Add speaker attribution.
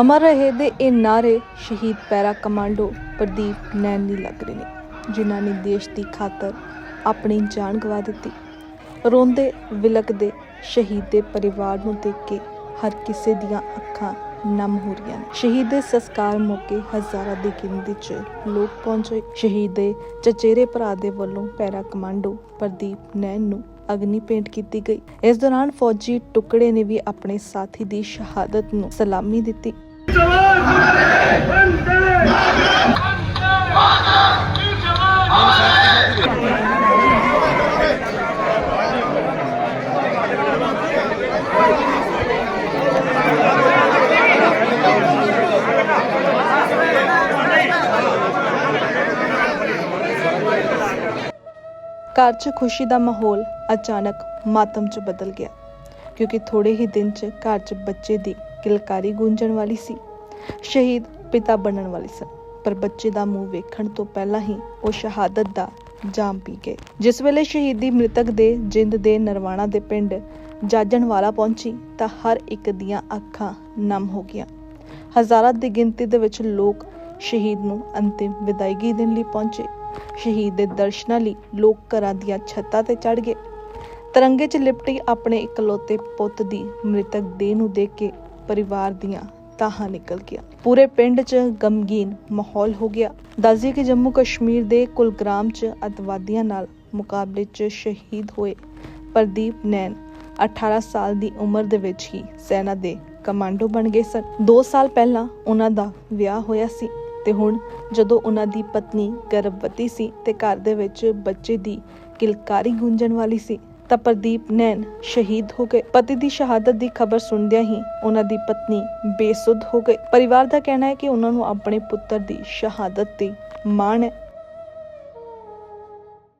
Speaker 1: ਅਮਰ ਰਹੇ ਦੇ ਇਹ ਨਾਰੇ ਸ਼ਹੀਦ ਪੈਰਾ ਕਮਾਂਡੋ ਪ੍ਰਦੀਪ ਨੈਣ ਲਈ ਲੱਗ ਰਹੇ ਨੇ, ਜਿਨ੍ਹਾਂ ਨੇ ਦੇਸ਼ ਦੀ ਖਾਤਰ ਆਪਣੀ ਜਾਨ ਗਵਾ ਦਿੱਤੀ। ਰੋਂਦੇ, ਵਿਲਕਦੇ ਸ਼ਹੀਦ ਦੇ ਪਰਿਵਾਰ ਨੂੰ ਦੇਖ ਕੇ ਹਰ ਕਿਸੇ ਦੀਆਂ ਅੱਖਾਂ ਨਮ ਹੋ ਰਹੀਆਂ ਨੇ। ਸ਼ਹੀਦ ਦੇ ਸੰਸਕਾਰ ਮੌਕੇ ਹਜ਼ਾਰਾਂ ਦੀ ਗਿਣਤੀ 'ਚ ਲੋਕ ਪਹੁੰਚੇ। ਸ਼ਹੀਦ ਦੇ ਚਚੇਰੇ ਭਰਾ ਦੇ ਵੱਲੋਂ ਪੈਰਾ ਕਮਾਂਡੋ ਪ੍ਰਦੀਪ ਨੈਣ ਨੂੰ ਅਗਨੀ ਭੇਂਟ ਕੀਤੀ ਗਈ। ਇਸ ਦੌਰਾਨ ਫੌਜੀ ਟੁਕੜੇ ਨੇ ਵੀ ਆਪਣੇ ਸਾਥੀ ਦੀ ਸ਼ਹਾਦਤ ਨੂੰ ਸਲਾਮੀ ਦਿੱਤੀ। ਘਰ 'ਚ ਖੁਸ਼ੀ ਦਾ ਮਾਹੌਲ ਅਚਾਨਕ ਮਾਤਮ 'ਚ ਬਦਲ ਗਿਆ, ਕਿਉਂਕਿ ਥੋੜੇ ਹੀ ਦਿਨ 'ਚ ਘਰ 'ਚ ਬੱਚੇ ਦੀ ਕਿਲਕਾਰੀ ਗੂੰਜਣ ਵਾਲੀ ਸੀ, ਸ਼ਹੀਦ ਪਿਤਾ ਬਣਨ ਵਾਲੇ ਸਨ, ਪਰ ਬੱਚੇ ਦਾ ਮੂੰਹ ਵੇਖਣ ਤੋਂ ਪਹਿਲਾਂ ਹੀ ਉਹ ਸ਼ਹਾਦਤ ਦਾ ਜਾਮ ਪੀ ਗਏ। ਜਿਸ ਵੇਲੇ ਸ਼ਹੀਦੀ ਮ੍ਰਿਤਕ ਦੇ ਜਿੰਦ ਦੇ ਨਰਵਾਣਾ ਦੇ ਪਿੰਡ ਜਾਜਣ ਵਾਲਾ ਪਹੁੰਚੀ, ਤਾਂ ਹਰ ਇੱਕ ਦੀਆਂ ਅੱਖਾਂ ਨਮ ਹੋ ਗਈਆਂ। ਹਜ਼ਾਰਾਂ ਦੀ ਗਿਣਤੀ ਦੇ ਵਿੱਚ ਲੋਕ ਸ਼ਹੀਦ ਨੂੰ ਅੰਤਿਮ ਵਿਦਾਇਗੀ ਦੇਣ ਲਈ ਪਹੁੰਚੇ। ਸ਼ਹੀਦ ਦੇ ਦਰਸ਼ਨਾਂ ਲਈ ਲੋਕ ਘਰਾਂ ਦੀਆਂ ਛੱਤਾਂ ਤੇ ਚੜ ਗਏ। ਤਿਰੰਗੇ 'ਚ ਲਿਪਟੀ ਆਪਣੇ ਇਕਲੌਤੇ ਪੁੱਤ ਦੀ ਮ੍ਰਿਤਕ ਦੇਹ ਨੂੰ ਦੇਖ ਕੇ ਪਰਿਵਾਰ ਦੀਆਂ ਤਾਹਾਂ ਨਿਕਲ ਗਿਆ। ਪੂਰੇ ਪਿੰਡ 'ਚ ਗਮਗੀਨ ਮਾਹੌਲ ਹੋ ਗਿਆ। ਦੱਸਦੇ ਕਿ ਜੰਮੂ ਕਸ਼ਮੀਰ ਦੇ ਕੁਲਗ੍ਰਾਮ 'ਚ ਅਤਵਾਦੀਆਂ ਨਾਲ ਮੁਕਾਬਲੇ 'ਚ ਸ਼ਹੀਦ ਹੋਏ ਪ੍ਰਦੀਪ ਨੈਨ 18 ਸਾਲ ਦੀ ਉਮਰ ਦੇ ਵਿੱਚ ਹੀ ਸੈਨਾ ਦੇ ਕਮਾਂਡੋ ਬਣ ਗਏ ਸਨ। 2 ਸਾਲ ਪਹਿਲਾਂ ਉਹਨਾਂ ਦਾ ਵਿਆਹ ਹੋਇਆ ਸੀ ਤੇ ਹੁਣ ਜਦੋਂ ਉਹਨਾਂ ਦੀ ਪਤਨੀ ਗਰਭਵਤੀ ਸੀ ਤੇ ਘਰ ਦੇ ਵਿੱਚ ਬੱਚੇ ਦੀ ਕਿਲਕਾਰੀ ਗੂੰਜਣ ਵਾਲੀ ਸੀ ਤਾਂ ਪ੍ਰਦੀਪ ਨੈਣ ਸ਼ਹੀਦ ਹੋ ਗਏ। ਪਤੀ ਦੀ ਸ਼ਹਾਦਤ ਦੀ ਖਬਰ ਸੁਣਦਿਆਂ ਹੀ ਉਹਨਾਂ ਦੀ ਪਤਨੀ ਬੇਸੁੱਧ ਹੋ ਗਏ ਪਰਿਵਾਰ ਦਾ ਕਹਿਣਾ ਹੈ ਕਿ ਉਹਨਾਂ ਨੂੰ ਆਪਣੇ ਪੁੱਤਰ ਦੀ ਸ਼ਹਾਦਤ ਤੇ ਮਾਣ ਹੈ।